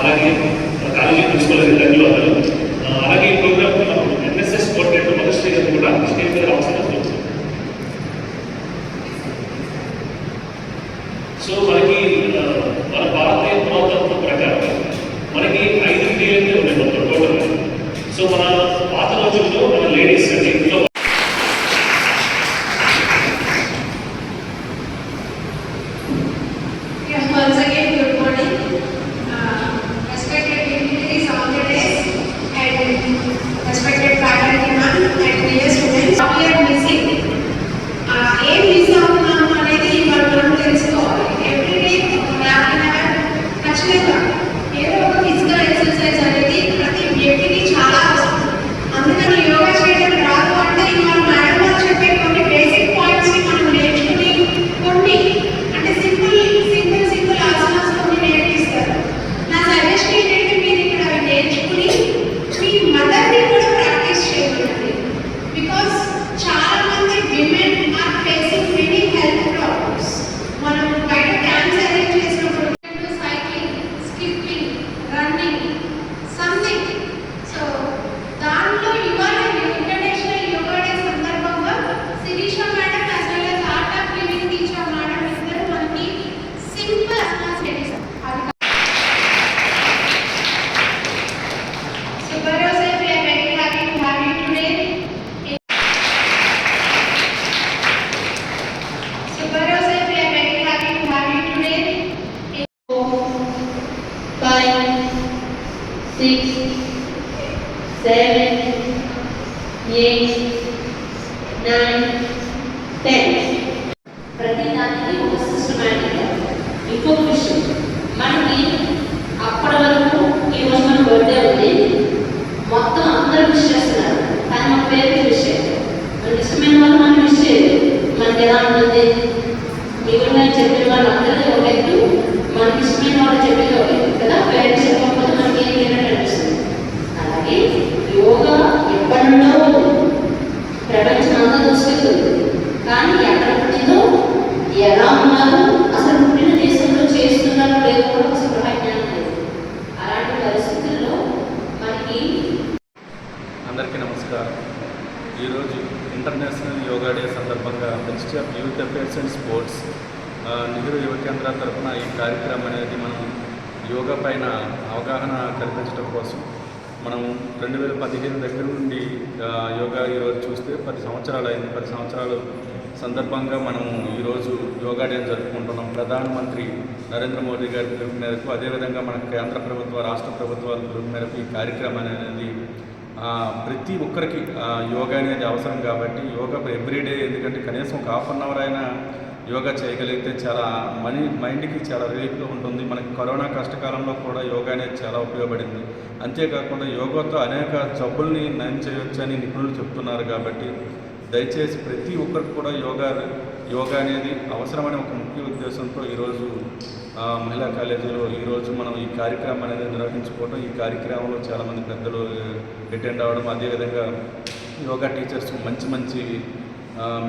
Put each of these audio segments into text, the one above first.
అలాగే మన college principal గారికి ధన్యవాదాలు. అలాగే ఈ ప్రోగ్రామ్ ఎన్ఎస్ఎస్ కోఆర్డినేటర్ మధుశ్రీ గారు కూడా స్టేజ్ మీద అవసరం సో మనకి మన భారతీయ పురాతత్వం ప్రకారం మనకి ఐదు క్రియలైతే six, seven, eight, nine, ten. ప్రతి దానికి ఒక సిస్టమేటిక్ ఇంకొక విషయం మనకి అప్పటి వరకు ఈ రోజు మన బర్త్డే ఉంది మొత్తం అందరూ విష్ చేస్తున్నారు కానీ మన పేరుకి విష్ చేయరు మనకి ఇష్టమైన వాళ్ళు మనం విష్ మనకి ఎలా ఉంటుంది మిగిలిన చెప్పిన వాళ్ళు అందరూ ఒక మనకి ఇష్టమైన వాళ్ళు చెప్పేది ఒక కదా? పేరెంట్స్ చెప్పకపోతే మనకి ఏం లేనట్టు అనిపిస్తుంది. అలాగే యోగా ఎప్పటి నుండో ప్రపంచం అంతా దూసుకెళ్తుంది కానీ ఎక్కడ పుట్టిందో ఎలా ఉన్నారు ఇంటర్నేషనల్ యోగా డే సందర్భంగా ministry of youth affairs and sports ఆ, నెహ్రూ యువ కేంద్రాల తరఫున ఈ కార్యక్రమం అనేది మనం యోగా పైన అవగాహన కల్పించడం కోసం మనం రెండు వేల పదిహేను దగ్గర నుండి యోగా ఈరోజు చూస్తే పది సంవత్సరాలు అయింది. పది సంవత్సరాలు సందర్భంగా మనం ఈరోజు యోగా డే జరుపుకుంటున్నాం. ప్రధానమంత్రి నరేంద్ర మోదీ గారి పిలుపు మేరకు అదేవిధంగా మన కేంద్ర ప్రభుత్వ రాష్ట్ర ప్రభుత్వాల పిలుపు మేరకు ఈ కార్యక్రమం అనేది ప్రతి ఒక్కరికి యోగా అనేది అవసరం కాబట్టి యోగా ఎవ్రీడే ఎందుకంటే కనీసం ఒక హాఫ్ అన్ అవర్ అయినా యోగా చేయగలిగితే చాలా మనీ మైండ్కి చాలా రిలీఫ్గా ఉంటుంది. మనకి కరోనా కష్టకాలంలో కూడా యోగా అనేది చాలా ఉపయోగపడింది. అంతేకాకుండా యోగాతో అనేక జబ్బుల్ని నయం చేయొచ్చని నిపుణులు చెప్తున్నారు కాబట్టి దయచేసి ప్రతి ఒక్కరికి కూడా యోగా యోగా అనేది అవసరమనే ఒక ముఖ్య ఉద్దేశంతో ఈరోజు మహిళా కాలేజీలో ఈరోజు మనం ఈ కార్యక్రమం అనేది నిర్వహించుకోవడం ఈ కార్యక్రమంలో చాలామంది పెద్దలు అటెండ్ అవ్వడం అదేవిధంగా యోగా టీచర్స్ మంచి మంచి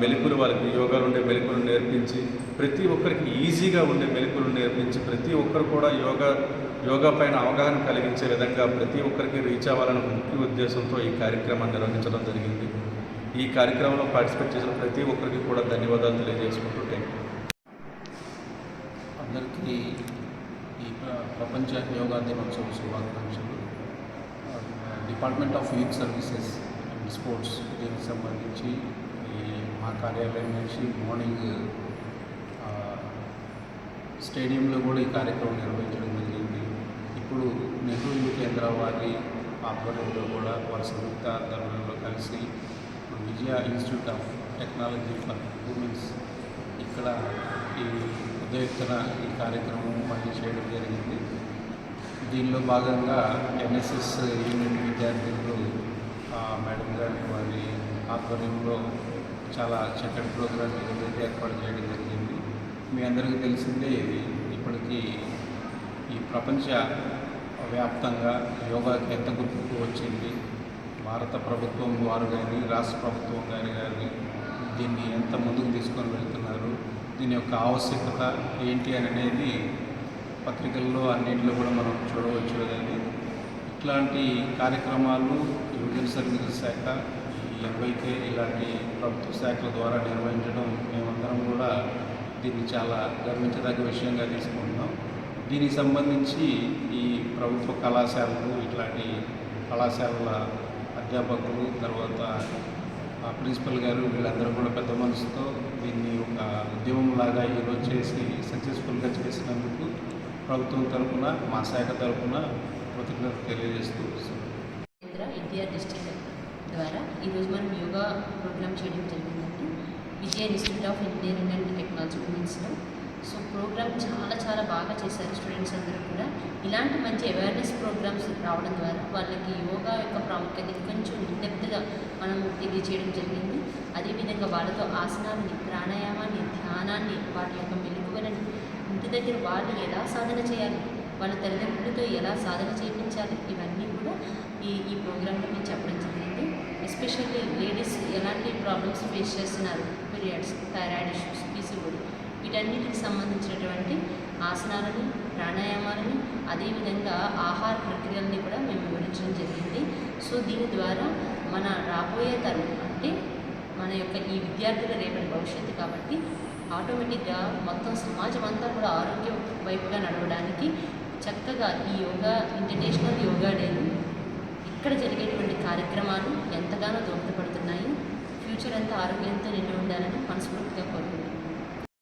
మెలుకులు మెలకులు వాళ్ళకి యోగాలు ఉండే మెలకులు నేర్పించి ప్రతి ఒక్కరికి ఈజీగా ఉండే మెలకులు నేర్పించి ప్రతి ఒక్కరు కూడా యోగా యోగా పైన అవగాహన కలిగించే విధంగా ప్రతి ఒక్కరికి రీచ్ అవ్వాలనే ముఖ్య ఉద్దేశంతో ఈ కార్యక్రమాన్ని నిర్వహించడం జరిగింది. ఈ కార్యక్రమంలో పార్టిసిపేట్ చేసిన ప్రతి ఒక్కరికి కూడా ధన్యవాదాలు తెలియజేసుకుంటూ థ్యాంక్ అందరికీ ఈ ప్రపంచ యోగా దినోత్సవ శుభాకాంక్షలు. Department of youth services and sports దీనికి సంబంధించి ఈ మా కార్యాలయం నుంచి మార్నింగ్ స్టేడియంలో కూడా ఈ కార్యక్రమం నిర్వహించడం జరిగింది. ఇప్పుడు నెహ్రూ యువ కేంద్ర వారి ఆధ్వర్యంలో కూడా వారి సంయుక్త ఆధ్వర్యంలో కలిసి Vijaya institute of technology for womens ఇక్కడ ఈ పెద్ద ఈ కార్యక్రమం మళ్ళీ చేయడం జరిగింది. దీనిలో భాగంగా ఎన్ఎస్ఎస్ యూనిట్ విద్యార్థులు మేడం గారి వారి ఆధ్వర్యంలో చాలా చక్కటి ప్రోగ్రామ్ ఏదైతే ఏర్పాటు చేయడం జరిగింది. మీ అందరికీ తెలిసిందే ఇప్పటికీ ఈ ప్రపంచ వ్యాప్తంగా యోగాకి ఎంత గుర్తింపు వచ్చింది భారత ప్రభుత్వం వారు కానీ రాష్ట్ర ప్రభుత్వం కానీ కానీ దీన్ని ఎంత ముందుకు తీసుకొని వెళ్తున్నారు దీని యొక్క ఆవశ్యకత ఏంటి అని అనేది పత్రికల్లో అన్నింటిలో కూడా మనం చూడవచ్చు కదండి. ఇట్లాంటి కార్యక్రమాలు యువజన సర్వీసెస్ శాఖ ఎవైతే ఇలాంటి ప్రభుత్వ శాఖల ద్వారా నిర్వహించడం మేమందరం కూడా దీన్ని చాలా గర్వించదగ్గ విషయంగా తీసుకుంటున్నాం. దీనికి సంబంధించి ఈ ప్రభుత్వ కళాశాలలు ఇట్లాంటి కళాశాలల అధ్యాపకులు తర్వాత ప్రిన్సిపల్ గారు వీళ్ళందరూ కూడా పెద్ద మనసుతో దీన్ని ఒక ఉద్యమంలాగా ఈరోజు చేసి సక్సెస్ఫుల్గా చేసినందుకు ప్రభుత్వం తరఫున మా శాఖ తరఫున కృతజ్ఞత తెలియజేస్తూ విద్యా డిస్ట్రిక్ట్ ద్వారా ఈరోజు మనం యోగా ప్రోగ్రామ్ చేయడం జరిగిందండి. Vijaya institute of engineering and technology ఉమెన్స్లో so program చాలా చేశారు స్టూడెంట్స్ అందరూ కూడా. ఇలాంటి మంచి అవేర్నెస్ ప్రోగ్రామ్స్ రావడం ద్వారా వాళ్ళకి యోగా యొక్క ప్రాముఖ్యత కొంచెం డెప్త్గా మనం తెలియజేయడం జరిగింది. అదేవిధంగా వాళ్ళతో ఆసనాన్ని ప్రాణాయామాన్ని ధ్యానాన్ని వాటి యొక్క మెలకువలని ఇంటి దగ్గర వాళ్ళు ఎలా సాధన చేయాలి వాళ్ళ తల్లిదండ్రులతో ఎలా సాధన చేయించాలి ఇవన్నీ కూడా ఈ ఈ ప్రోగ్రాంలో మేము చెప్పడం జరిగింది. ఎస్పెషల్లీ లేడీస్ ఎలాంటి ప్రాబ్లమ్స్ ఫేస్ చేస్తున్నారు? పీరియడ్స్ థైరాయిడ్ ఇష్యూస్ పీసీఓడి వీటన్నిటికి సంబంధించినటువంటి ఆసనాలని ప్రాణాయామాలని అదేవిధంగా ఆహార ప్రక్రియలని కూడా మేము వివరించడం జరిగింది. సో దీని ద్వారా మన రాబోయే తరం అంటే మన యొక్క ఈ విద్యార్థుల రేపటి భవిష్యత్తు కాబట్టి ఆటోమేటిక్గా మొత్తం సమాజం అంతా కూడా ఆరోగ్యం వైపుగా నడవడానికి చక్కగా ఈ యోగా ఇంటర్నేషనల్ యోగా డేలు ఇక్కడ జరిగేటువంటి కార్యక్రమాలు ఎంతగానో దోహదపడుతున్నాయి. ఫ్యూచర్ అంతా ఆరోగ్యంతో నిండి ఉండాలని మనస్ఫూర్తిగా కోరుకుంటున్నాను.